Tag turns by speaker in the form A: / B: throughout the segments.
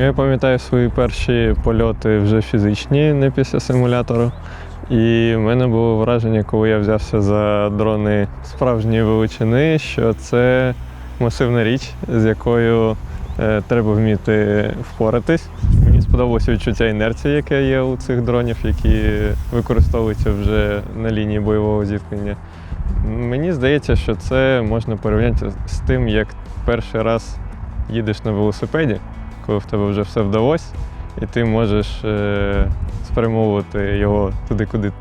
A: Я пам'ятаю свої перші польоти вже фізичні, не після симулятору. І в мене було враження, коли я взявся за дрони справжньої величини, що це масивна річ, з якою е, треба вміти впоратись. Мені сподобалося відчуття інерції, яке є у цих дронів, які використовуються вже на лінії бойового зіткнення. Мені здається, що це можна порівняти з тим, як перший раз їдеш на велосипеді, коли в тебе вже все вдалося, і ти можеш е, спрямовувати його туди, куди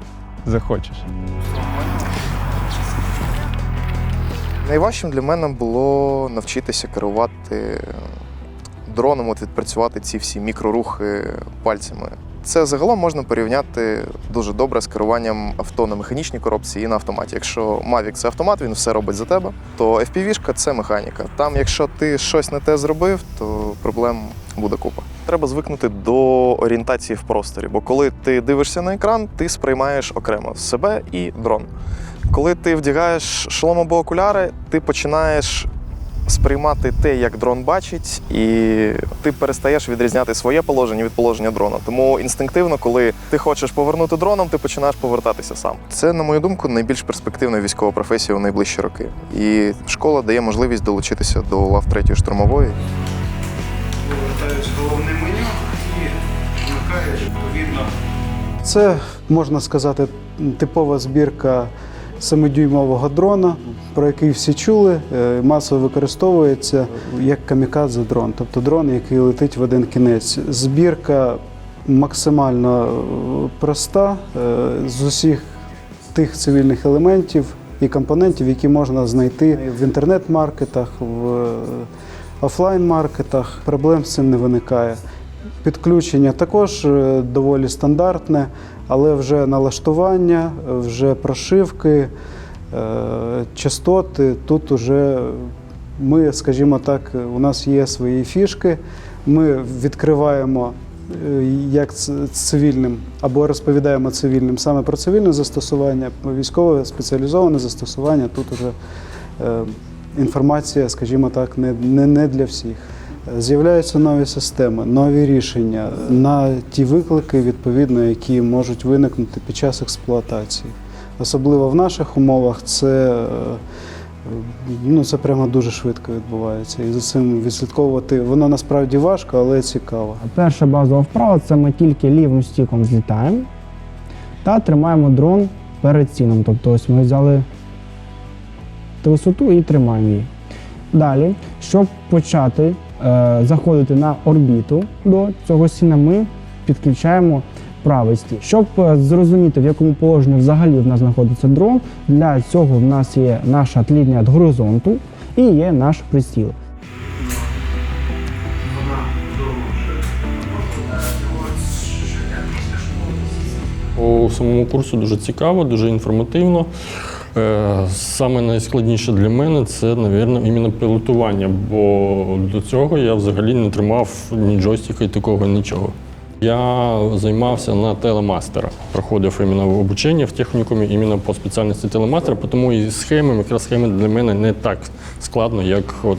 A: захочеш.
B: Найважчим для мене було навчитися керувати дроном, от відпрацювати ці всі мікрорухи пальцями. Це загалом можна порівняти дуже добре з керуванням авто на механічній коробці і на автоматі. Якщо Mavic це автомат, він все робить за тебе, то FPV-шка – це механіка. Там, якщо ти щось не те зробив, то проблем буде купа. Треба звикнути до орієнтації в просторі, бо коли ти дивишся на екран, ти сприймаєш окремо себе і дрон. Коли ти вдягаєш шолом або окуляри, ти починаєш сприймати те, як дрон бачить, і ти перестаєш відрізняти своє положення від положення дрона. Тому інстинктивно, коли ти хочеш повернути дроном, ти починаєш повертатися сам. Це, на мою думку, найбільш перспективна військова професія у найближчі роки. І школа дає можливість долучитися до лав третьої штурмової.
C: повертаєш головне меню і вмикаєш відповідно
D: Це можна сказати типова збірка семидюймового дрона, про який всі чули, е, масово використовується як камікадзе дрон, тобто дрон, який летить в один кінець. Збірка максимально е, проста е, з усіх тих цивільних елементів і компонентів, які можна знайти в інтернет-маркетах, в офлайн-маркетах. Проблем з цим не виникає. Підключення також е, доволі стандартне, але вже налаштування, вже прошивки, е, частоти. Тут уже ми, скажімо так, у нас є свої фішки. Ми відкриваємо е, як цивільним або розповідаємо цивільним саме про цивільне застосування, військове спеціалізоване застосування. Тут уже інформація, скажімо так, не, не для всіх. З'являються нові системи, нові рішення на ті виклики, відповідно, які можуть виникнути під час експлуатації. Особливо в наших умовах це, е, ну, це прямо дуже швидко відбувається. І за цим відслідковувати воно насправді важко, але цікаво.
E: Перша базова вправа це ми тільки лівим стіком злітаємо та тримаємо дрон перед цілем. Тобто ось ми взяли висоту і тримаємо її. Далі, щоб почати заходити на орбіту до цього сіна, ми підключаємо правий стік. Щоб е, зрозуміти, в якому положенні взагалі в нас знаходиться дрон, для цього в нас є наша тління від горизонту і є наш приціл.
F: У самому курсу дуже цікаво, дуже інформативно. Е, Саме найскладніше для мене це, мабуть, іменно пілотування, бо до цього я взагалі не тримав ні джойстика і такого нічого. Я займався на телемастера, проходив іменно обучення в технікумі іменно по спеціальності телемастера, тому і схеми, мікросхеми для мене не так складно, як от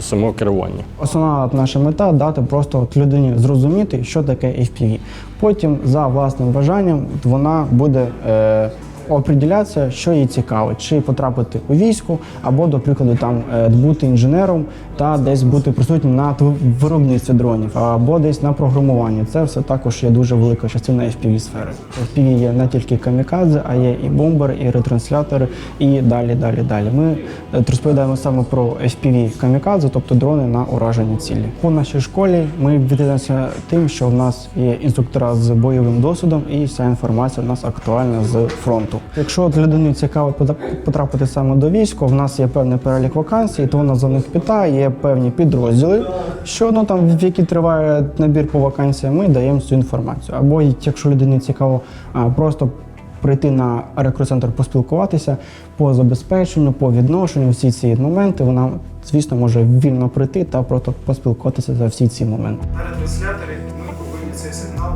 F: само керування.
E: Основна наша мета дати просто от людині зрозуміти, що таке FPV. Потім, за власним бажанням, вона буде е, оприділятися, що їй цікаво, чи потрапити у військо, або, до прикладу, там е, бути інженером та десь бути присутнім на тв- виробництві дронів, або десь на програмуванні. Це все також є дуже велика частина FPV сфери. FPV є не тільки камікадзе, а є і бомбери, і ретранслятори, і далі, далі, далі. Ми е, розповідаємо саме про FPV камікадзе, тобто дрони на ураження цілі. По нашій школі ми відрізняємося тим, що в нас є інструктора з бойовим досвідом, і вся інформація в нас актуальна з фронту. Якщо от людині цікаво потрапити саме до війська, в нас є певний перелік вакансій, то вона за них питає, є певні підрозділи, що ну там в які триває набір по вакансіям, ми даємо цю інформацію. Або якщо людині цікаво просто прийти на рекрут-центр поспілкуватися по забезпеченню, по відношенню, всі ці моменти, вона, звісно, може вільно прийти та просто поспілкуватися за всі ці моменти.
C: На ретрансляторі ми повинні цей сигнал